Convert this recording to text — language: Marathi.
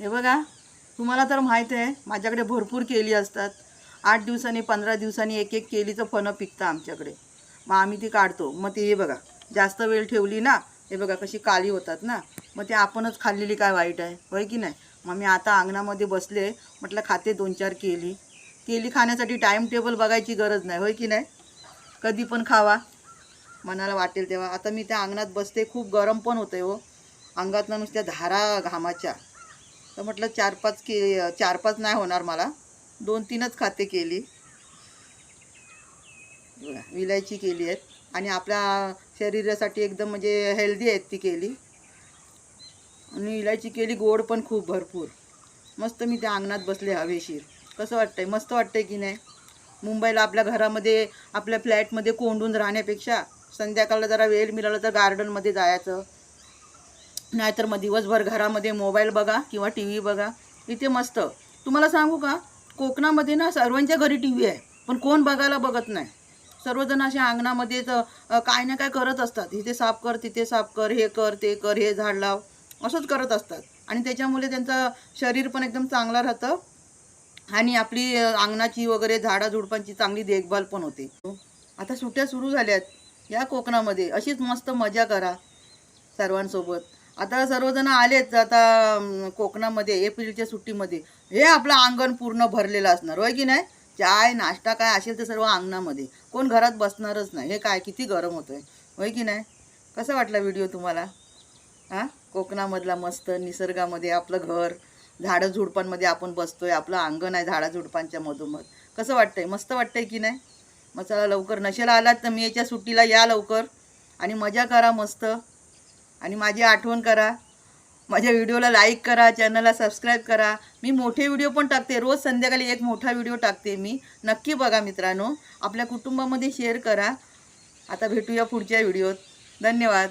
हे बघा तुम्हाला तर माहीत आहे माझ्याकडे भरपूर केली असतात. आठ दिवसांनी पंधरा दिवसांनी एक एक केलीचं फणं पिकतं आमच्याकडे. मग आम्ही ती काढतो. मग ते हे बघा जास्त वेळ ठेवली ना हे बघा कशी काळी होतात ना मग ते आपणच खाल्लेली काय वाईट आहे होय की नाही? मग मी आता अंगणामध्ये बसले म्हटलं खाते दोन चार केली. केली खाण्यासाठी टाईम टेबल बघायची गरज नाही होय की नाही? कधी पण खावा. मनाला वाटेल तेव्हा. आता मी त्या अंगणात बसते खूप गरम पण होतं हो. अंगातनं नुसत्या धारा घामाच्या. तर म्हटलं चार पाच के चार पाच नाही होणार मला. दोन तीनच खाते केली. विलायची केली आहेत. आणि आपल्या शरीरासाठी एकदम म्हणजे हेल्दी आहेत ती केली. आणि इलायची केली गोड पण खूप भरपूर. मस्त मी त्या अंगणात बसले हवेशीर. कसं वाटतंय? मस्त वाटतंय की नाही? मुंबईला आपल्या घरामध्ये आपल्या फ्लॅटमध्ये कोंडून राहण्यापेक्षा संध्याकाळला जरा वेळ मिळाला तर गार्डनमध्ये जायचं. नाहीतर मग दिवसभर घरामध्ये मोबाईल बघा किंवा टी व्ही बघा. इथे मस्त. तुम्हाला सांगू का? कोकणामध्ये ना सर्वांच्या घरी टी व्ही आहे पण कोण बघायला बघत नाही. सर्वजण अशा अंगणामध्ये काय ना काय करत असतात. इथे साफ कर तिथे साफ कर हे कर ते कर हे झाड लाव. असंच करत असतात. आणि त्याच्यामुळे त्यांचं शरीर पण एकदम चांगलं राहतं. आणि आपली अंगणाची वगैरे झाडाझुडपांची चांगली देखभाल पण होते. आता सुट्ट्या सुरू झाल्यात या कोकणामध्ये. अशीच मस्त मजा करा सर्वांसोबत. आता सर्वजण आलेच आता कोकणामध्ये एप्रिलच्या सुट्टीमध्ये. हे आपलं अंगण पूर्ण भरलेलं असणार होय की नाही? चाय नाश्ता काय असेल ते सर्व अंगणामध्ये. कोण घरात बसणारच नाही. हे काय किती गरम होतोय. होय की नाही? कसा वाटला व्हिडिओ तुम्हाला? हां? कोकणामधला मस्त निसर्गामध्ये आपलं घर झाडं झुडपांमध्ये आपण बसतोय. आपलं अंगण आहे झाडा झुडपांच्या मधोमध. कसं वाटतंय? मस्त वाटतंय की नाही? मग चला लवकर. नशेला आलात तर मी याच्या सुट्टीला या लवकर. आणि मजा करा मस्त. आणि माझी आठवण करा. माझ्या व्हिडिओला लाईक करा चॅनलला सबस्क्राईब करा. मी मोठे व्हिडिओ पण टाकते. रोज संध्याकाळी एक मोठा व्हिडिओ टाकते मी. नक्की बघा मित्रांनो. आपल्या कुटुंबामध्ये शेअर करा. आता भेटूया पुढच्या व्हिडिओत. धन्यवाद.